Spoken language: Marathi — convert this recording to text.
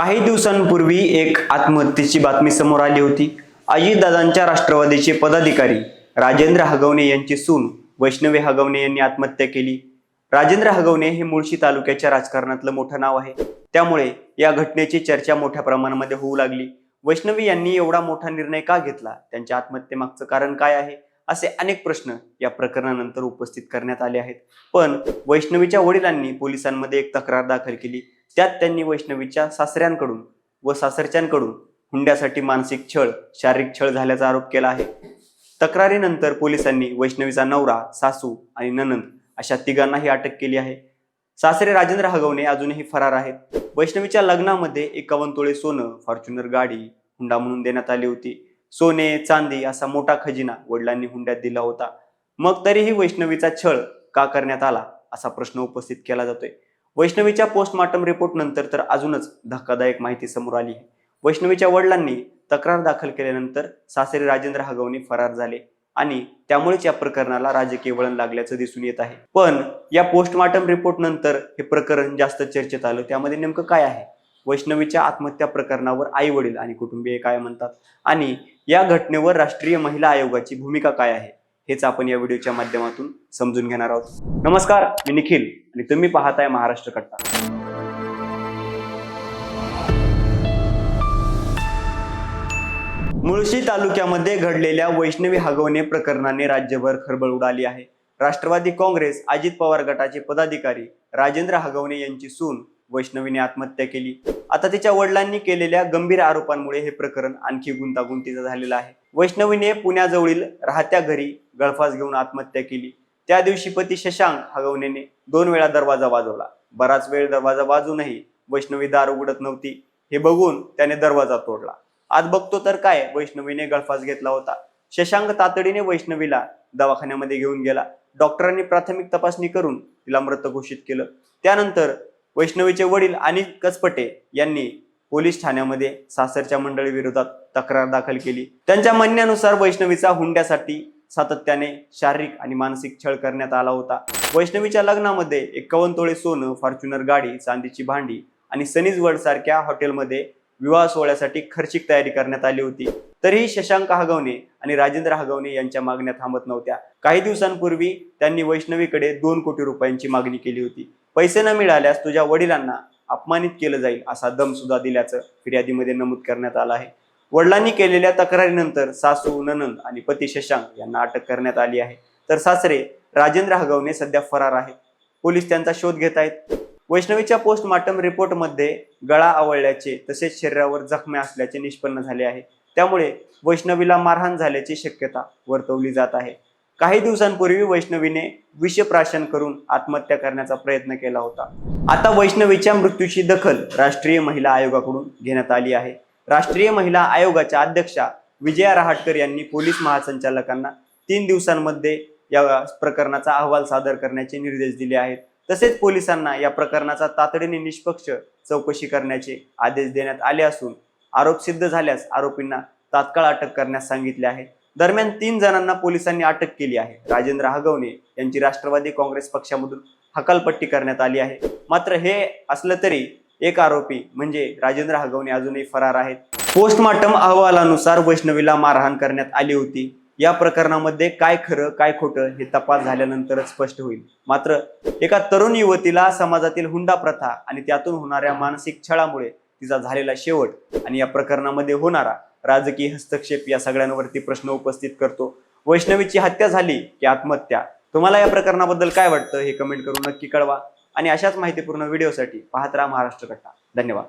काही दिवसांपूर्वी एक आत्महत्येची बातमी समोर आली होती. अजितदादांच्या राष्ट्रवादीचे पदाधिकारी राजेंद्र हगवणे यांची सून वैष्णवी हगवणे यांनी आत्महत्या केली. राजेंद्र हगवणे हे मुळशी तालुक्याच्या राजकारणातलं मोठं नाव आहे. त्यामुळे या घटनेची चर्चा मोठ्या प्रमाणामध्ये होऊ लागली. वैष्णवी यांनी एवढा मोठा निर्णय का घेतला? त्यांच्या आत्महत्येमागचं कारण काय आहे? असे अनेक प्रश्न या प्रकरणानंतर उपस्थित करण्यात आले आहेत. पण वैष्णवीच्या वडिलांनी पोलिसांमध्ये एक तक्रार दाखल केली. त्यात त्यांनी वैष्णवीच्या सासऱ्यांकडून व सासरच्यांकडून हुंड्यासाठी मानसिक छळ शारीरिक छळ झाल्याचा आरोप केला आहे. तक्रारीनंतर पोलिसांनी वैष्णवीचा नवरा सासू आणि ननंद अशा तिघांनाही अटक केली आहे. सासरे राजेंद्र हगवणे अजूनही फरार आहेत. वैष्णवीच्या लग्नामध्ये एकावन्न तोळे सोनं फॉर्च्युनर गाडी हुंडा म्हणून देण्यात आली होती. सोने चांदी असा मोठा खजिना वडिलांनी हुंड्यात दिला होता. मग तरीही वैष्णवीचा छळ का करण्यात आला असा प्रश्न उपस्थित केला जातोय. वैष्णवीच्या पोस्टमॉर्टम रिपोर्ट नंतर तर अजूनच धक्कादायक माहिती समोर आली. आहे वैष्णवीच्या वडिलांनी तक्रार दाखल केल्यानंतर सासरे राजेंद्र हगवणे फरार झाले आणि त्यामुळेच या प्रकरणाला राजकीय वळण लागल्याचं दिसून येत आहे. पण या पोस्टमॉर्टम रिपोर्ट नंतर हे प्रकरण जास्त चर्चेत आलं. त्यामध्ये नेमकं काय आहे? वैष्णवीच्या आत्महत्या प्रकरणावर आई वडील आणि कुटुंबीय काय म्हणतात? आणि या घटनेवर राष्ट्रीय महिला आयोगाची भूमिका काय आहे? हेच आपण या व्हिडिओच्या माध्यमातून समजून घेणार आहोत. नमस्कार मी निखिल आणि तुम्ही पाहताय महाराष्ट्र कट्टा. मुळशी तालुक्यामध्ये घडलेल्या वैष्णवी हगवणे प्रकरणाने राज्यभर खळबळ उडाली आहे. राष्ट्रवादी काँग्रेस अजित पवार गटाचे पदाधिकारी राजेंद्र हगवणे यांची सून वैष्णवीने आत्महत्या केली. आता तिच्या वडिलांनी केलेल्या गंभीर आरोपांमुळे हे प्रकरण आणखी गुंतागुंतीचं झालेलं आहे. वैष्णवीने पुण्याजवळील राहत्या घरी गळफास घेऊन आत्महत्या केली. त्या दिवशी पती शशांक हगवणेने दोन वेळा दरवाजा वाजवला. बराच वेळ दरवाजा वाजूनही वैष्णवी दार उघडत नव्हती. हे बघून त्याने दरवाजा तोडला. आज बघतो तर काय वैष्णवीने गळफास घेतला होता. शशांक तातडीने वैष्णवीला दवाखान्यामध्ये घेऊन गेला. डॉक्टरांनी प्राथमिक तपासणी करून तिला मृत घोषित केलं. त्यानंतर वैष्णवीचे वडील आणि कसपटे यांनी पोलीस ठाण्यामध्ये सासरच्या मंडळी विरोधात तक्रार दाखल केली. त्यांच्या म्हणण्यानुसार वैष्णवीचा हुंड्यासाठी सातत्याने शारीरिक आणि मानसिक छळ करण्यात आला होता. वैष्णवीच्या लग्नामध्ये एकावन्न तोळे सोनं फॉर्च्युनर गाडी चांदीची भांडी आणि सनीज वर्ल्ड सारख्या हॉटेलमध्ये विवाह सोहळ्यासाठी खर्चिक तयारी करण्यात आली होती. तरीही शशांक हागवणे आणि राजेंद्र हागवणे यांच्या मागण्या थांबत नव्हत्या. काही दिवसांपूर्वी त्यांनी वैष्णवीकडे दोन कोटी रुपयांची मागणी केली होती. पैसे न मिळाल्यास तुझ्या वडिलांना अपमानित केलं जाईल असा दमसुद्धा दिल्याचं फिर्यादीमध्ये नमूद करण्यात आलं आहे. वडिलांनी केलेल्या तक्रारीनंतर सासू ननंद आणि पती शशांक यांना अटक करण्यात आली आहे. तर सासरे राजेंद्र हगवणे सध्या फरार आहेत. पोलीस त्यांचा शोध घेत आहेत. वैष्णवीच्या पोस्टमार्टम रिपोर्टमध्ये गळा आवळल्याचे तसेच शरीरावर जखम्या असल्याचे निष्पन्न झाले आहे. त्यामुळे वैष्णवीला मारहाण झाल्याची शक्यता वर्तवली जात आहे. काही दिवसांपूर्वी वैष्णवीने विषप्राशन करून आत्महत्या करण्याचा प्रयत्न केला होता. आता वैष्णवीच्या मृत्यूची दखल राष्ट्रीय महिला आयोगाकडून घेण्यात आली आहे. राष्ट्रीय महिला आयोगाच्या अध्यक्षा विजया रहाटकर यांनी पोलीस महासंचालकांना तीन दिवसांमध्ये या प्रकरणाचा अहवाल सादर करण्याचे निर्देश दिले आहेत. तसेच पोलिसांना या प्रकरणाचा तातडीने निष्पक्ष चौकशी करण्याचे आदेश देण्यात आले असून आरोप सिद्ध झाल्यास आरोपींना तात्काळ अटक करण्यास सांगितले आहे. दरम्यान तीन जणांना पोलिसांनी अटक केली आहे. राजेंद्र हगवणे यांची राष्ट्रवादी काँग्रेस पक्षामधून हकालपट्टी करण्यात आली आहे. मात्र हे असलं तरी एक आरोपी म्हणजे राजेंद्र हगवणे अजूनही फरार आहेत. पोस्टमार्टम अहवालानुसार वैष्णवीला मारहाण करण्यात आली होती. या प्रकरणामध्ये काय खरं काय खोटं हे तपास झाल्यानंतरच स्पष्ट होईल. मात्र एका तरुण युवतीला समाजातील हुंडा प्रथा आणि त्यातून होणाऱ्या मानसिक छळामुळे तिचा झालेला शेवट आणि या प्रकरणामध्ये होणारा राजकीय हस्तक्षेप या सगळ्यांवरती प्रश्न उपस्थित करतो. वैष्णवीची हत्या झाली की आत्महत्या? तुम्हाला या प्रकरणाबद्दल काय वाटतं हे कमेंट करून नक्की कळवा. आणि अशाच माहितीपूर्ण व्हिडिओसाठी पाहत राहा महाराष्ट्र कट्टा धन्यवाद.